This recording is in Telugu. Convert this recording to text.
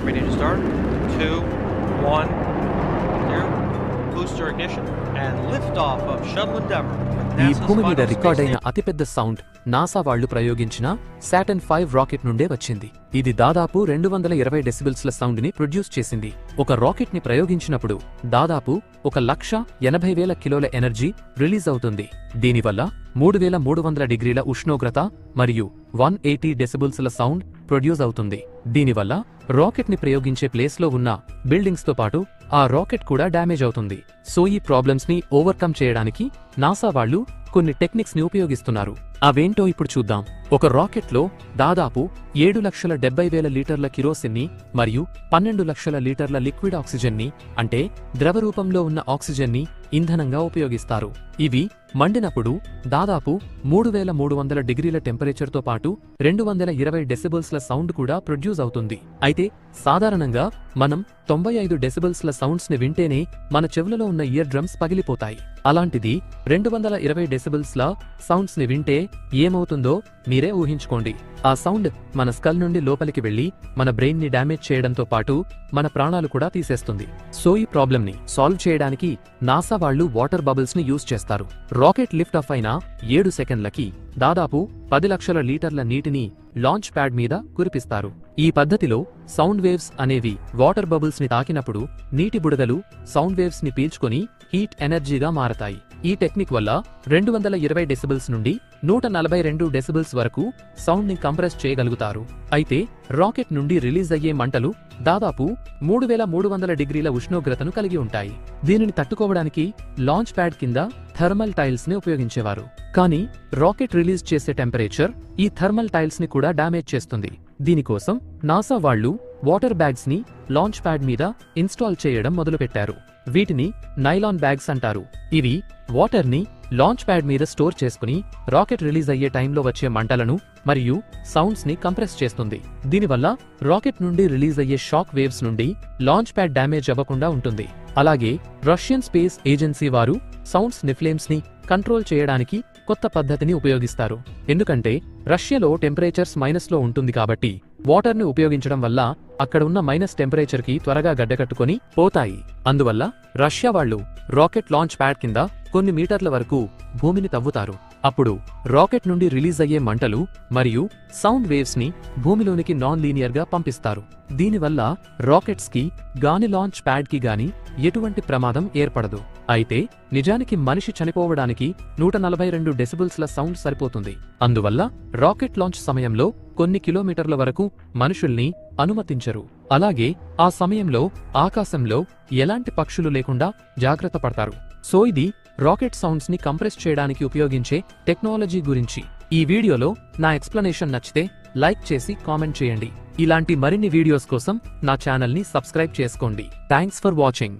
ready to start. Two, one, zero. Booster ignition and liftoff of Shuttle Endeavour ఈ భూమి మీద రికార్డైన. అతిపెద్ద సౌండ్ నాసా వాళ్ళు ప్రయోగించిన సాటన్ ఫైవ్ రాకెట్ నుండే వచ్చింది ఇది దాదాపు రెండు వందల ఇరవై డెసిబిల్స్ల సౌండ్ని ప్రొడ్యూస్ చేసింది ఒక రాకెట్ని ప్రయోగించినప్పుడు దాదాపు ఒక లక్ష ఎనభై వేల కిలోల ఎనర్జీ రిలీజ్ అవుతుంది దీనివల్ల మూడు వేల మూడు వందల డిగ్రీల ఉష్ణోగ్రత మరియు వన్ ఎయిటీ డెసిబుల్స్ల సౌండ్ ప్రొడ్యూస్ అవుతుంది. దీనివల్ల రాకెట్ని ప్రయోగించే ప్లేస్లో ఉన్న బిల్డింగ్స్తో పాటు ఆ రాకెట్ కూడా డ్యామేజ్ అవుతుంది. సో ఈ ప్రాబ్లమ్స్ని ఓవర్కమ్ చేయడానికి నాసా వాళ్ళు కొన్ని టెక్నిక్స్ని ఉపయోగిస్తున్నారు. అవేంటో ఇప్పుడు చూద్దాం. ఒక రాకెట్లో దాదాపు ఏడు లక్షల డెబ్బై వేల లీటర్ల కిరోసిన్ని మరియు పన్నెండు లక్షల లీటర్ల లిక్విడ్ ఆక్సిజన్ని అంటే ద్రవ రూపంలో ఉన్న ఆక్సిజన్ని ఇంధనంగా ఉపయోగిస్తారు. ఇవి మండినప్పుడు దాదాపు మూడు వేల మూడు వందల డిగ్రీల టెంపరేచర్తో పాటు రెండు వందల ఇరవై డెసిబుల్స్ల సౌండ్ కూడా ప్రొడ్యూస్ అవుతుంది. అయితే సాధారణంగా మనం తొంభై ఐదు డెసిబల్స్ల సౌండ్స్ని వింటేనే మన చెవులలో ఉన్న ఇయర్ డ్రమ్స్ పగిలిపోతాయి. అలాంటిది రెండు వందల ఇరవై డెసిబుల్స్ల సౌండ్స్ని వింటే ఏమవుతుందో మీరే ఊహించుకోండి. ఆ సౌండ్ మన స్కల్ నుండి లోపలికి వెళ్ళి మన బ్రెయిన్ని డ్యామేజ్ చేయడంతో పాటు మన ప్రాణాలు కూడా తీసేస్తుంది. సో ఈ ప్రాబ్లం ని సాల్వ్ చేయడానికి నాసా వాళ్ళు వాటర్ బబుల్స్ని యూజ్ చేస్తారు. రాకెట్ లిఫ్ట్ ఆఫ్ అయిన ఏడు సెకండ్లకి దాదాపు పది లక్షల లీటర్ల నీటిని లాంచ్ ప్యాడ్ మీద కురిపిస్తారు. ఈ పద్ధతిలో సౌండ్ వేవ్స్ అనేవి వాటర్ బబుల్స్ని తాకినప్పుడు నీటి బుడగలు సౌండ్ వేవ్స్ని పీల్చుకొని హీట్ ఎనర్జీగా మారతాయి. ఈ టెక్నిక్ వల్ల రెండు వందల ఇరవై డెసిబుల్స్ నుండి నూట నలభై రెండు డెసిబుల్స్ వరకు సౌండ్ని కంప్రెస్ చేయగలుగుతారు. అయితే రాకెట్ నుండి రిలీజ్ అయ్యే మంటలు దాదాపు మూడు వేల మూడు వందల డిగ్రీల ఉష్ణోగ్రతను కలిగి ఉంటాయి. దీనిని తట్టుకోవడానికి లాంచ్ ప్యాడ్ కింద థర్మల్ టైల్స్ని ఉపయోగించేవారు. కానీ రాకెట్ రిలీజ్ చేసే టెంపరేచర్ ఈ థర్మల్ టైల్స్ని కూడా డ్యామేజ్ చేస్తుంది. దీనికోసం నాసా వాళ్ళు వాటర్ బ్యాగ్స్ని లాంచ్ ప్యాడ్ మీద ఇన్స్టాల్ చేయడం మొదలుపెట్టారు. వీటిని నైలాన్ బ్యాగ్స్ అంటారు. ఇవి వాటర్ని లాంచ్ ప్యాడ్ మీద స్టోర్ చేసుకుని రాకెట్ రిలీజ్ అయ్యే టైంలో వచ్చే మంటలను మరియు సౌండ్స్ని కంప్రెస్ చేస్తుంది. దీనివల్ల రాకెట్ నుండి రిలీజ్ అయ్యే షాక్ వేవ్స్ నుండి లాంచ్ ప్యాడ్ డ్యామేజ్ అవ్వకుండా ఉంటుంది. అలాగే రష్యన్ స్పేస్ ఏజెన్సీ వారు సౌండ్స్ నిఫ్లేమ్స్ని ని కంట్రోల్ చేయడానికి కొత్త పద్ధతిని ఉపయోగిస్తారు. ఎందుకంటే రష్యాలో టెంపరేచర్స్ మైనస్లో ఉంటుంది కాబట్టి వాటర్ని ఉపయోగించడం వల్ల అక్కడ ఉన్న మైనస్ టెంపరేచర్కి త్వరగా గడ్డకట్టుకొని పోతాయి. అందువల్ల రష్యా వాళ్ళు రాకెట్ లాంచ్ ప్యాడ్ కింద కొన్ని మీటర్ల వరకు భూమిని తవ్వుతారు. అప్పుడు రాకెట్ నుండి రిలీజ్ అయ్యే మంటలు మరియు సౌండ్ వేవ్స్ని భూమిలోనికి నాన్ లీనియర్గా పంపిస్తారు. దీనివల్ల రాకెట్స్కి గాని లాంచ్ ప్యాడ్కి గాని ఎటువంటి ప్రమాదం ఏర్పడదు. అయితే నిజానికి మనిషి చనిపోవడానికి నూట నలభై రెండు డెసిబుల్స్ల సౌండ్ సరిపోతుంది. అందువల్ల రాకెట్ లాంచ్ సమయంలో కొన్ని కిలోమీటర్ల వరకు మనుషుల్ని అనుమతించరు. అలాగే ఆ సమయంలో ఆకాశంలో ఎలాంటి పక్షులు లేకుండా జాగ్రత్త పడతారు. సో ఇది రాకెట్ సౌండ్స్ని కంప్రెస్ చేయడానికి ఉపయోగించే టెక్నాలజీ గురించి. ఈ వీడియోలో నా ఎక్స్ప్లెనేషన్ నచ్చితే లైక్ చేసి కామెంట్ చేయండి. ఇలాంటి మరిన్ని వీడియోస్ కోసం నా ఛానల్ని సబ్స్క్రైబ్ చేసుకోండి. Thanks for watching.